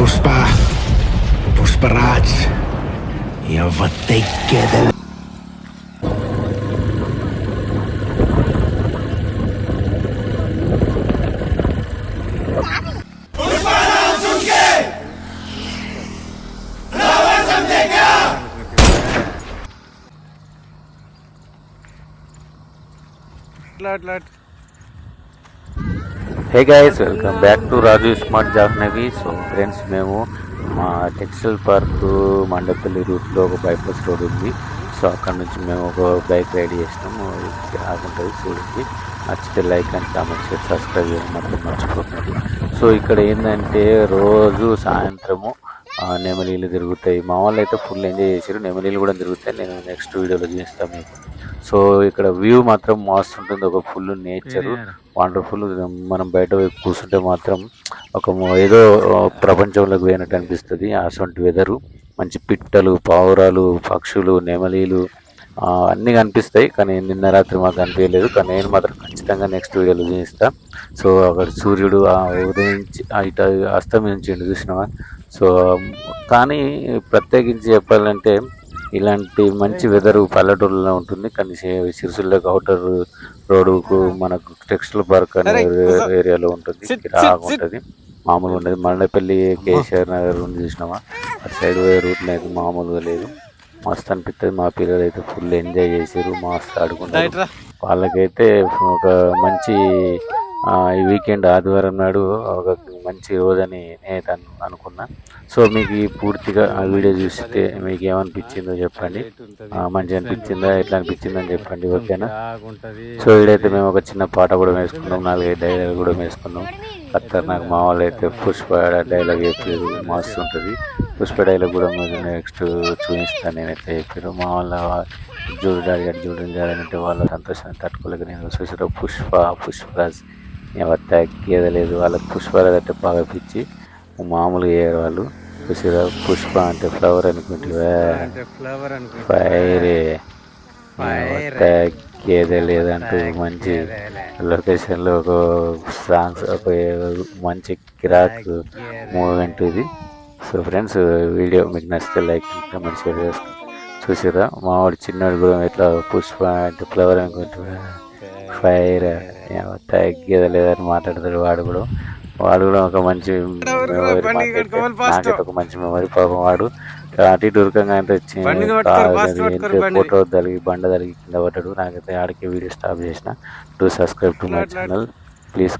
Voorspel. Voorsperaat. Ja, wat denk je dan? Laat, laat. Hey guys welcome back to Raju smart Jahnavi so friends మేము మా textile park Mandapalli రూట్లో ఒక bypass road ఉంది. So అక్కడ నుంచి మేము ఒక బైక్ రైడ్ చేసినాము బాగుంటుంది చూడండి. నచ్చితే లైక్ అండ్ కామెంట్ చేసి సబ్స్క్రైబ్ చేయడం మాత్రం మర్చిపోకండి. సో ఇక్కడ ఏంటంటే రోజు సాయంత్రము నెమలీలు తిరుగుతాయి. మా వాళ్ళు అయితే ఫుల్ ఎంజాయ్ చేశారు. నెమలీలు కూడా తిరుగుతాయి. నేను నెక్స్ట్ వీడియోలో చూపిస్తాను మీకు. సో ఇక్కడ వ్యూ మాత్రం మస్తు ఉంటుంది. ఒక ఫుల్ నేచర్. వండర్ఫుల్. మనం బయట కూర్చుంటే మాత్రం ఒక ఏదో ప్రపంచంలోకి పోయినట్టు అనిపిస్తుంది. అటువంటి వెదరు. మంచి పిట్టలు పావురాలు పక్షులు నెమలీలు. అన్నీ కనిపిస్తాయి కానీ నిన్న రాత్రి మాకు కనిపించలేదు కానీ నేను మాత్రం ఖచ్చితంగా నెక్స్ట్ వీడియోలో చూపిస్తా. సో అక్కడ సూర్యుడు ఆ ఉదయించి ఇట అస్తమించిండు చూసినావా? సో కానీ ప్రత్యేకించి చెప్పాలంటే ఇలాంటి మంచి వెదర్ పల్లెటూరులో ఉంటుంది. కానీ సి- సిరిసిల్ల అవుటర్ రోడ్డుకు మనకు టెక్స్టైల్ పార్క్ అనే. ఏరియాలో ఉంటుంది. ఉంటుంది. మామూలుగా ఉండదు. మండపల్లి కేసీఆర్ నగర్ ఉంది చూసినామా అటు సైడ్ రూట్ అయితే మామూలుగా లేదు. మస్తు అనిపిస్తుంది మా పిల్లలు అయితే ఫుల్ ఎంజాయ్ చేసారు మస్తు ఆడుకుంటారు. వాళ్ళకైతే ఒక మంచి ఈ వీకెండ్ ఆదివారం నాడు ఒక మంచి రోజని నేను అను- అనుకున్నా. సో మీకు ఈ పూర్తిగా ఆ వీడియో చూస్తే మీకు ఏమనిపించిందో చెప్పండి ఆ, మంచిగా అనిపించిందా ఎట్లా అనిపించిందో అని చెప్పండి ఓకేనా? సో ఇడైతే మేము ఒక చిన్న పాట కూడా వేసుకున్నాం నాలుగైదు డైలాగ్ కూడా వేసుకున్నాం నాకు మా వాళ్ళు అయితే పుష్ప డైలాగ్ చెప్పారు మస్తు ఉంటుంది. పుష్ప డైలాగ్ కూడా మీరు నెక్స్ట్ చూపిస్తాను నేనైతే చెప్పారు మా వాళ్ళ చూడు డాడీ అటు చూడండి డాడీ అంటే వాళ్ళ సంతోషాన్ని తట్టుకోలేక నేను చూసారు పుష్ప పుష్పరాజ్ ఎవరు తగ్గేదలేదు వాళ్ళకి పుష్పరాజ్ అంటే బాగా పిచ్చి. మామూలుగా వేయరు వాళ్ళు. చూసారా పుష్ప అంటే ఫ్లవర్ అనుకుంటే ఫైరే. తగ్గేదే లేదంటూ మంచి లొకేషన్లో ఒక సాంగ్స్ ఒక మంచి కిరాక్ మూమెంట్ ఇది. సో ఫ్రెండ్స్ వీడియో మీకు నచ్చితే లైక్ కమెంట్ షేర్ చేసుకోండి చూసిరా మావాడు చిన్నోడు కూడా ఎట్లా పుష్ప అంటే ఫ్లవర్ అనుకుంటే ఫైర్ తగ్గేది లేదని మాట్లాడతాడు వాడు కూడా. వాడు కూడా ఒక మంచి మెమరీ. నాకైతే ఒక మంచి మెమరీ పాపం వాడు. అటు ఇటు ఉరకంగా అంటే. ఫోటో తలిగి బండ తలిగి కింద పడ్డాడు. నాకైతే ఆడికి వీడియో స్టాప్ చేసిన. To subscribe to my. Channel please